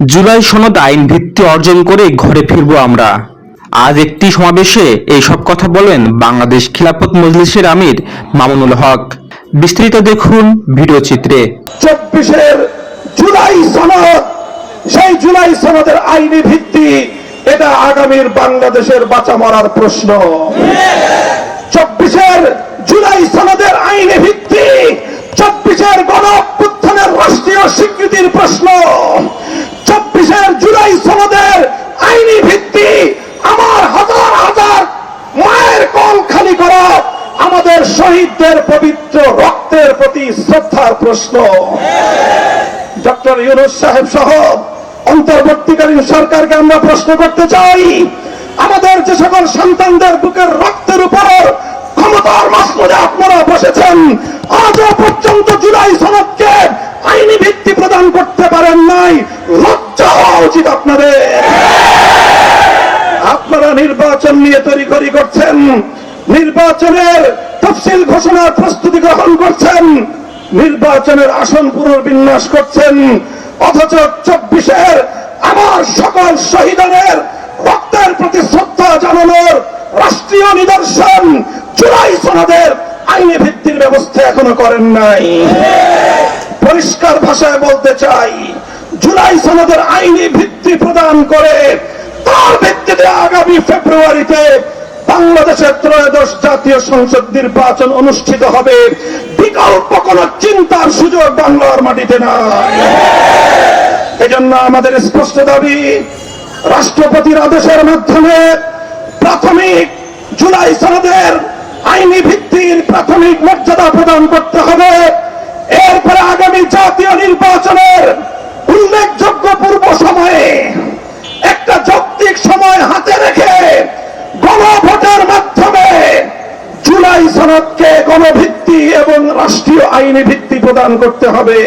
জুলাই সনদ আইন ভিত্তি অর্জন করে ঘরে ফিরবো আমরা। আজ একটি সমাবেশে এইসব কথা বলেন বাংলাদেশ খিলাফত মজলিসের আমির মামুনুল হক। বিস্তারিত দেখুন ভিডিও চিত্রে। চব্বিশের জুলাই সনদ, সেই জুলাই সনদের আইনি ভিত্তি, এটা আগামীর বাংলাদেশের বাঁচা মরার প্রশ্ন। চব্বিশের জুলাই সনদের আইনি ভিত্তি, চব্বিশের গণ রাষ্ট্রীয় স্বীকৃতির প্রশ্ন। সনদের আইনি ভিত্তি আমার হাজার হাজার মায়ের কল খালি করা আমাদের শহীদদের পবিত্র রক্তের প্রতি শ্রদ্ধার প্রশ্ন। ডক্টর ইউনুস সাহেব সহ অন্তর্বর্তীকালীন সরকারকে আমরা প্রশ্ন করতে চাই, আমাদের যে সকল সন্তানদের বুকের রক্তের উপর ক্ষমতার মাসমুদে আপনারা বসেছেন, আজও পর্যন্ত জুলাই সনদকে আইনি ভিত্তি প্রদান করতে পারেন নাই লজ্জা হওয়া উচিত আপনাদের আপনারা নির্বাচন নিয়ে তৈরি করি করছেন নির্বাচনের তফসিল ঘোষণার প্রস্তুতি গ্রহণ করছেন, নির্বাচনের আসন পুনর্বিন্যাস করছেন, অথচ চব্বিশের আমার সকল শহীদের রক্তের প্রতি শ্রদ্ধা জানানোর রাষ্ট্রীয় নিদর্শন জুলাই সনদের আইনি ভিত্তির ব্যবস্থা এখনও করেন নাই। পরিষ্কার ভাষায় বলতে চাই, জুলাই সনদের আইনি ভিত্তি প্রদান করে তার ভিত্তিতে আগামী ফেব্রুয়ারিতে বাংলাদেশের ত্রয়োদশ জাতীয় সংসদ নির্বাচন অনুষ্ঠিত হবে। বিকল্প কোন চিন্তার সুযোগ বাংলার মাটিতে নাই। এজন্য আমাদের স্পষ্ট দাবি, রাষ্ট্রপতির আদেশের মাধ্যমে প্রাথমিক জুলাই সনদের আইনি ভিত্তির প্রাথমিক মর্যাদা প্রদান করতে হবে। এরপরে আগামী জাতীয় নির্বাচনের উল্লেখযোগ্য পূর্ব সময়ে একটা যৌক্তিক সময় হাতে রেখে গণভোটের মাধ্যমে সনদকে গণভিত্তি এবং রাষ্ট্রীয় আইনি ভিত্তি প্রদান করতে হবে।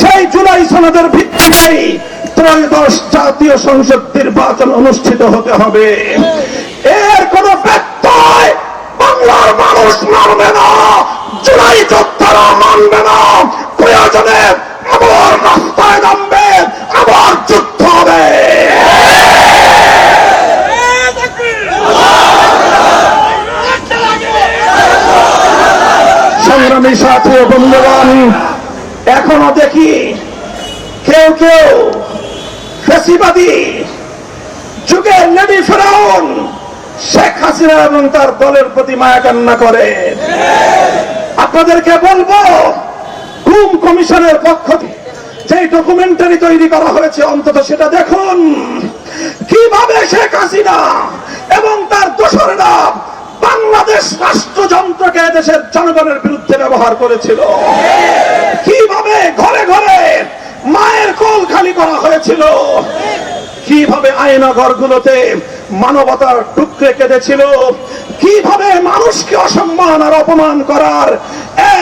সেই জুলাই সনদের ভিত্তিতেই ত্রয়োদশ জাতীয় সংসদ নির্বাচন অনুষ্ঠিত হতে হবে। এর কোন ব্যত্যয় বাংলার মানুষ মানবে না। জুলাই যোদ্ধারা মানবে না। প্রয়োজনে আবার রাস্তায় নামবে, আবার যুদ্ধ হবে সংগ্রামী সাথী ও বন্ধুগণ, এখনও দেখি কেউ কেউ ফেসিবাদী যুগের লেডি ফেরাউন, শেখ হাসিনা এবং তার দলের প্রতি মায়া কান্না করে। আপনাদেরকে বলব গুম কমিশনের পক্ষ যে ডকুমেন্টারি তৈরি করা হয়েছে, অন্তত সেটা দেখুন। কীভাবে শেখ হাসিনা এবং তার দোসরেরা বাংলাদেশ রাষ্ট্রযন্ত্রকে দেশের জনগণের বিরুদ্ধে ব্যবহার করেছিল? কীভাবে ঘরে ঘরে মায়ের কোল খালি করা হয়েছিল? কীভাবে আয়না ঘরগুলোতে মানবতার টুকরে কেঁদেছিল? কীভাবে মানুষকে অসম্মান আর অপমান করার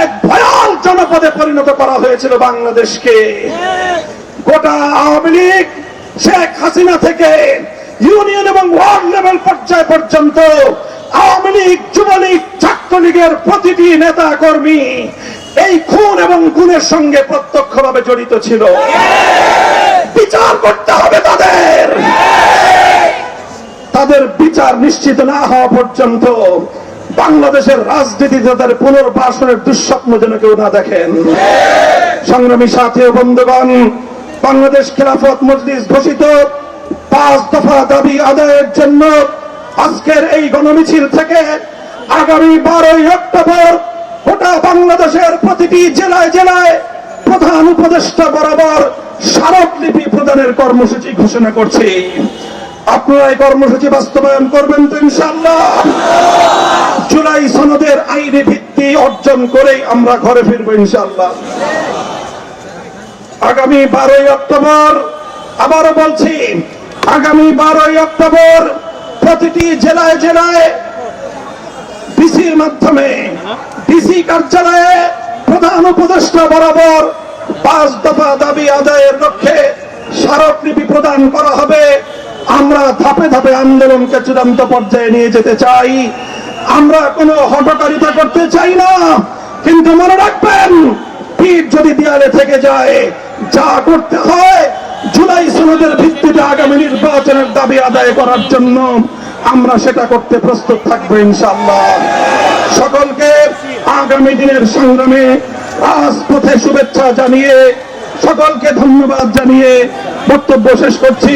এক ভয়াল জনপদে পরিণত করা হয়েছিল বাংলাদেশকে? গোটা আওয়ামী লীগ, শেখ হাসিনা থেকে ইউনিয়ন এবং ওয়ার্ড লেভেল পর্যায় পর্যন্ত আওয়ামী লীগ, যুবলীগ, ছাত্রলীগের প্রতিটি নেতা কর্মী এই খুন এবং গুণের সঙ্গে প্রত্যক্ষভাবে জড়িত ছিল। বিচার করতে হবে তাদের। তাদের বিচার নিশ্চিত না হওয়া পর্যন্ত বাংলাদেশের রাজনীতি তাদের পুনর্বাসনের দুঃস্বপ্ন যেন কেউ না দেখেন। সংগ্রামী সাথী বন্ধুগণ, বাংলাদেশ খেলাফত মজলিস ঘোষিত পাঁচ দফা দাবি আদায়ের জন্য আজকের এই গণমিছিল থেকে আগামী বারোই অক্টোবর গোটা বাংলাদেশের প্রতিটি জেলায় জেলায় প্রধান উপদেষ্টা বরাবর স্মারকলিপি প্রদানের কর্মসূচি ঘোষণা করছি। আপনারা এই কর্মসূচি বাস্তবায়ন করবেন তো ইনশাল্লাহ জুলাই সনদের আইনি ভিত্তি অর্জন করেই আমরা ঘরে ফিরবো ইনশাল্লাহ আগামী বারোই অক্টোবর আবারও বলছি, আগামী বারোই অক্টোবর প্রতিটি জেলায় জেলায় ডিসির মাধ্যমে, ডিসি কার্যালয়ে প্রধান উপদেষ্টা বরাবর পাঁচ দফা দাবি আদায়ের লক্ষ্যে স্মারকলিপি প্রদান করা হবে। আমরা ধাপে ধাপে আন্দোলনকে চূড়ান্ত পর্যায়ে নিয়ে যেতে চাই। আমরা কোনো হটকারিতা করতে চাই না। কিন্তু মনে রাখবেন পিঠ যদি দেয়ালে থেকে যায়, যা করতে হয় জুলাই সনদের ভিত্তিতে আগামী নির্বাচনের দাবি আদায় করার জন্য আমরা সেটা করতে প্রস্তুত থাকব ইনশাল্লাহ সকলকে আগামী দিনের সংগ্রামে রাজপথে শুভেচ্ছা জানিয়ে সকলকে ধন্যবাদ জানিয়ে বক্তব্য শেষ করছি।